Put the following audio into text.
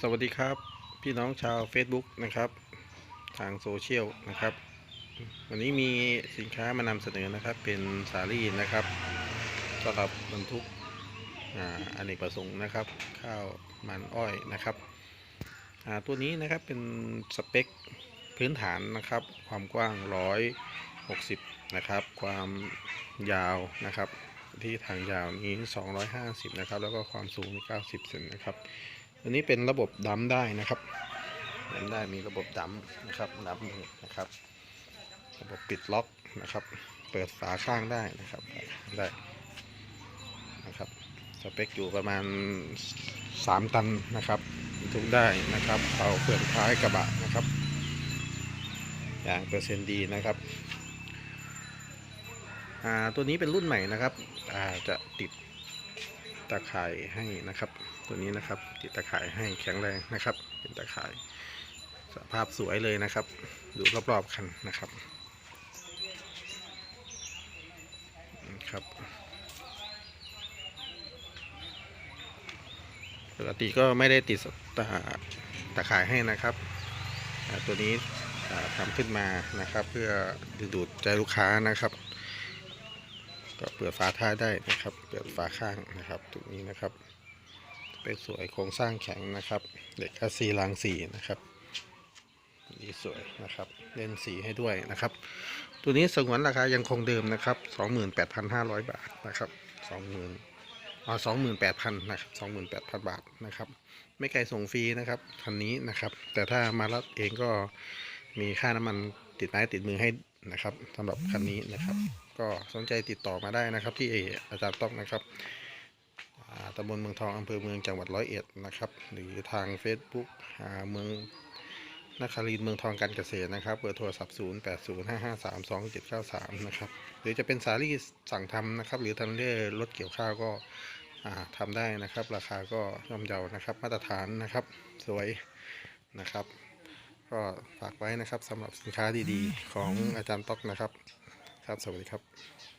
สวัสดีครับ พี่น้องชาว Facebook นะครับ ทางโซเชียลนะครับ วันนี้มีสินค้ามานำเสนอนะครับ เป็นสาลี่นะครับสำหรับบรรทุกอ่าอเนกประสงค์นะครับ ข้าวมันอ้อยนะครับตัวนี้นะครับเป็นสเปคพื้นฐานนะครับ ความกว้าง 160 นะครับ ความยาวนะครับ ที่ทางยาวนี้ 250 นะครับ แล้วก็ความสูง 90 เซนนะครับ อันนี้เป็นระบบดัมได้นะครับดัมได้มีระบบดัมนะครับดัมนะครับ ระบบปิดล็อกนะครับ เปิดฝาข้างได้นะครับได้นะครับสเปคอยู่ประมาณ 3 ตันนะครับทุกได้นะครับเอาเปลือกท้ายกระบะนะครับอย่างเปอร์เซ็นต์ดีนะครับตัวนี้เป็นรุ่นใหม่นะครับจะติดตะข่ายให้นะครับ ตัวนี้นะครับติดตะข่ายให้แข็งแรงนะครับ เป็นตะข่ายสภาพสวยเลยนะครับ ดูรอบๆคันนะครับครับปกติก็ไม่ได้ติดตะตะข่ายให้นะครับ ตัวนี้อ่าทำขึ้นมานะครับ เพื่อดึงดูดใจลูกค้านะครับ ก็เปิดฝาท้ายได้นะครับ เปิดฝาข้างนะครับตรงนี้นะครับ เป็นสวยโครงสร้างแข็งนะครับ เด็กคัสซีรางสีนะครับดีสวยนะครับ เล่นสีให้ด้วยนะครับ ตัวนี้สงวนราคายังคงเดิมนะครับ 28,500 บาทนะครับ 20,000อ๋อ28,000นะครับ28,000 บาทนะครับ ไม่ไกลส่งฟรีนะครับคันนี้นะครับ แต่ถ้ามารับเองก็มีค่าน้ำมันติดไม้ติดมือให้นะครับสำหรับคันนี้นะครับ ก็สนใจติดต่อมาได้นะครับ ที่อาจารย์ต้องนะครับ ตำบลเมืองทองอำเภอเมืองจังหวัดร้อยเอ็ดนะครับ หรือทาง Facebook อ่าเมืองนครินเมืองทองการเกษตรนะครับเบอร์โทรศัพท์ 0 8 0 5 5 3 2 7 9 3 นะครับ หรือจะเป็นสาลี่สั่งทำนะครับ หรือทันเดอร์รถเกี่ยวข้าวก็อ่าทำได้นะครับ ราคาก็ย่อมเยานะครับ มาตรฐานนะครับ สวยนะครับ ก็ฝากไว้นะครับสำหรับสินค้าดีๆ ของอาจารย์ต๊อกนะครับ ครับ สวัสดีครับ